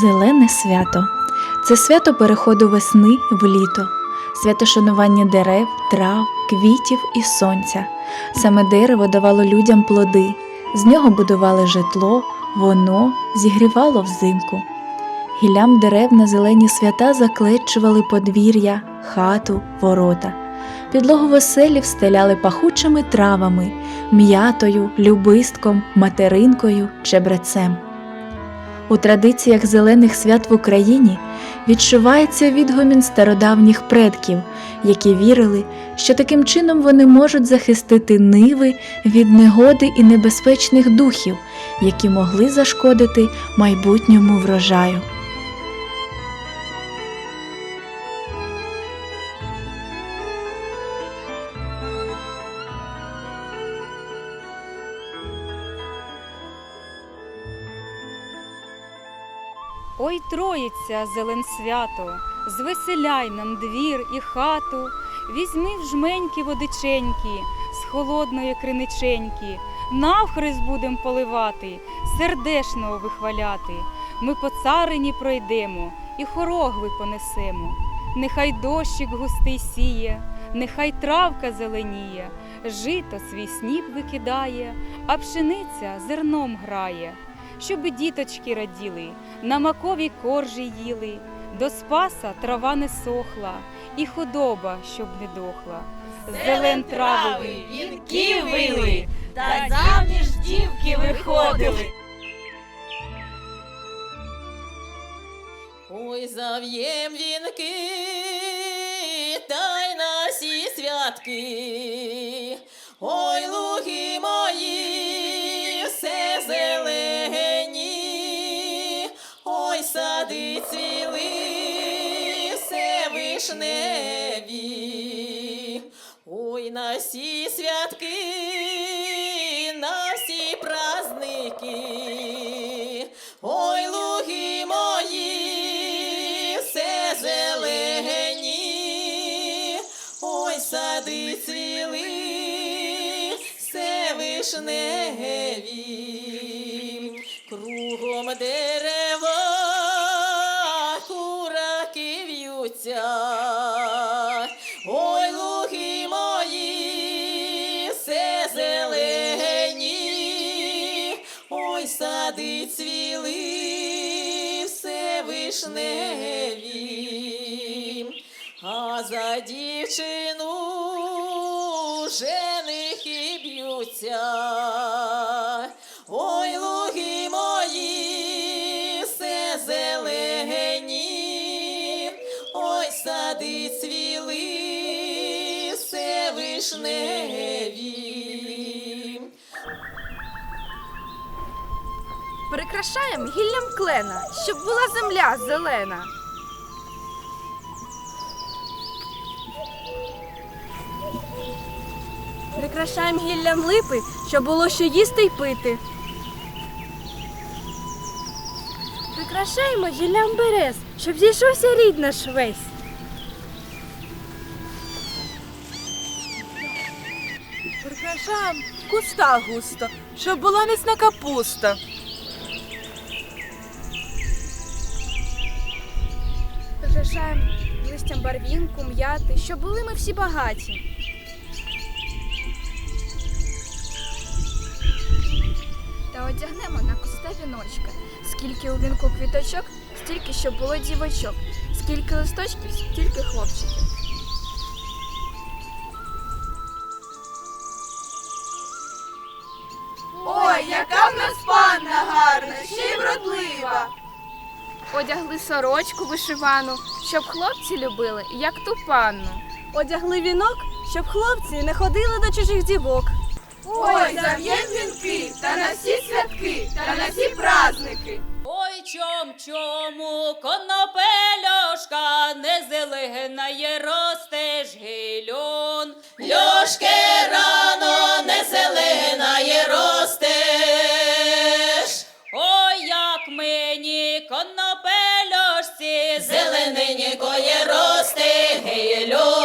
Зелене свято це свято переходу весни в літо, свято шанування дерев, трав, квітів і сонця. Саме дерево давало людям плоди, з нього будували житло, воно зігрівало взимку. Гіллям дерев на зелені свята заклечували подвір'я, хату, ворота. Підлогу веселі стеляли пахучими травами, м'ятою, любистком, материнкою, чебрецем. У традиціях зелених свят в Україні відчувається відгомін стародавніх предків, які вірили, що таким чином вони можуть захистити ниви від негоди і небезпечних духів, які могли зашкодити майбутньому врожаю. Ой, Троїця, зелен свято, звеселяй нам двір і хату, візьми в жменьки водиченьки, з холодної криниченьки, навхрест будем поливати, сердешного вихваляти. Ми по царині пройдемо і хорогви понесемо. Нехай дощик густий сіє, нехай травка зеленіє, жито свій сніп викидає, а пшениця зерном грає, щоби діточки раділи, на маковій коржі їли, до спаса трава не сохла, і худоба, щоб не дохла. Зелен трави, вінки вили, та заміж дівки виходили. Ой, зав'єм вінки, та й на сі святки. Ой, луги вишневі. Ой, на всі святки, на всі праздники. Ой, луги мої, все зелені. Ой, сади цвіли, все вишневі. Сади цвіли, все вишневі, а за дівчину женихи б'ються. Ой, луги мої, все зелені, ой, сади цвіли, все вишневі. Прикрашаємо гіллям клена, щоб була земля зелена. Прикрашаємо гіллям липи, щоб було що їсти й пити. Прикрашаємо гіллям берез, щоб зійшовся рід наш весь. Прикрашаємо куста густо, щоб була міцна капуста. Прикрашаємо листям барвінку, м'яти, щоб були ми всі багаті. Та одягнемо на куста віночка. Скільки у вінку квіточок, стільки щоб було дівочок. Скільки листочків, стільки хлопчиків. Одягли сорочку вишивану, щоб хлопці любили, як ту панну. Одягли вінок, щоб хлопці не ходили до чужих дівок. Ой, зав'єм вінки, та на всі святки, та на всі праздники. Ой, чом чому конопельошка не зелена є ростеш гильон. Льошке рано не зелена є гильон.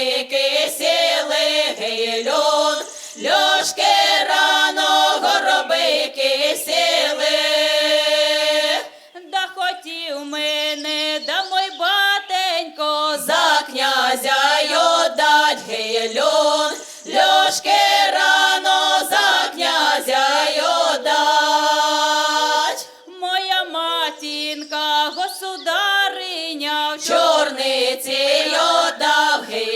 Лики сіли гілюн, льошки рано горобики сіли, да хотів мене, да мой батенько за князя йодать гілюн.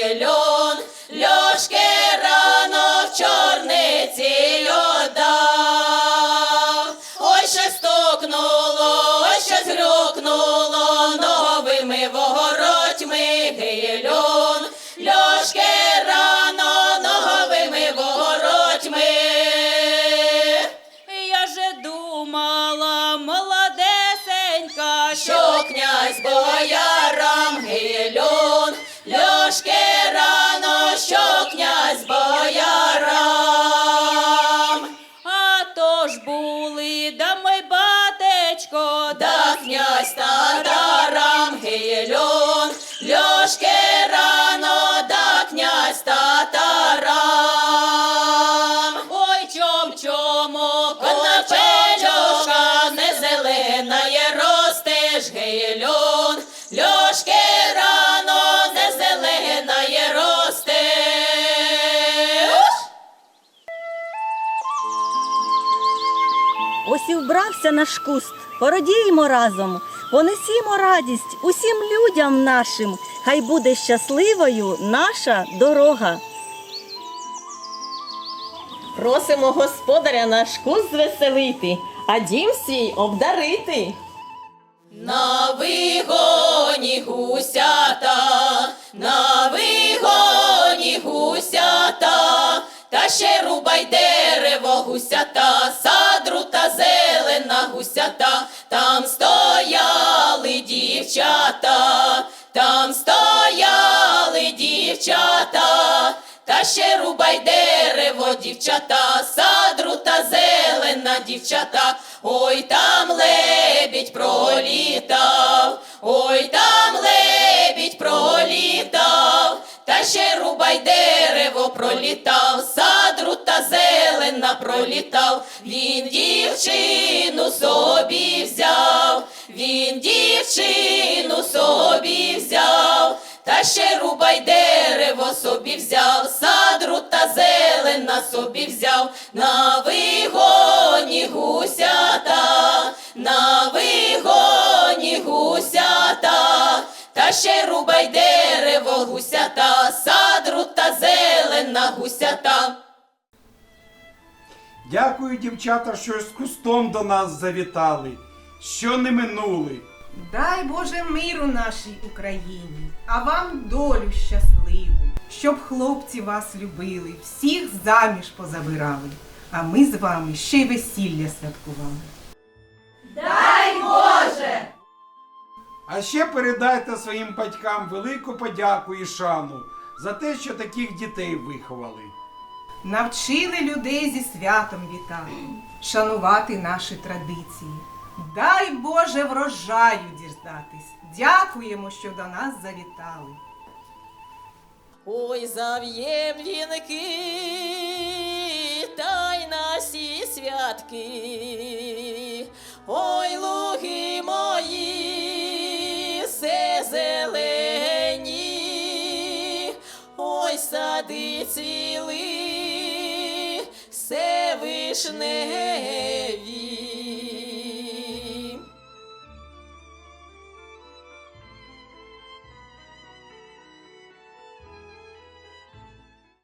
Гельон, льошки рано в чорниці йодав. Ой, ще стукнуло, ой, ще згрюкнуло новими воротьми гельон, льошки рано новими воротьми. Я же думала, молодесенька, що князь боярам Ось і вбрався наш куст. Породіємо разом, понесімо радість усім людям нашим. Хай буде щасливою наша дорога. Просимо господаря наш куст звеселити, а дім свій обдарити. На вигоні гусята, на вигоні гусята, та ще рубай дерево гусята, садру та зелена гусята, там стояли дівчата, там стояли дівчата, та ще рубай дерево, дівчата, садру та зелена дівчата, ой там лебідь пролітав, ой там лебідь пролітав, та ще рубай дерево пролітав, пролітав, він дівчину собі взяв, він дівчину собі взяв. Та ще рубай дерево собі взяв, садру та зелена собі взяв, на вигоні гусята, на вигоні гусята, та ще рубай дерево гусята, садру та зелена гусята. Дякую, дівчата, що з кустом до нас завітали, що не минули. Дай Боже миру нашій Україні, а вам долю щасливу, щоб хлопці вас любили, всіх заміж позабирали, а ми з вами ще й весілля святкували. Дай Боже! А ще передайте своїм батькам велику подяку і шану за те, що таких дітей виховали. Навчили людей зі святом вітати, шанувати наші традиції. Дай Боже врожаю діждатись. Дякуємо, що до нас завітали. Ой, зав'єм вінки, та й на святки. Ой, луги мої, все зелені, ой, сади цвіли, Вишневі.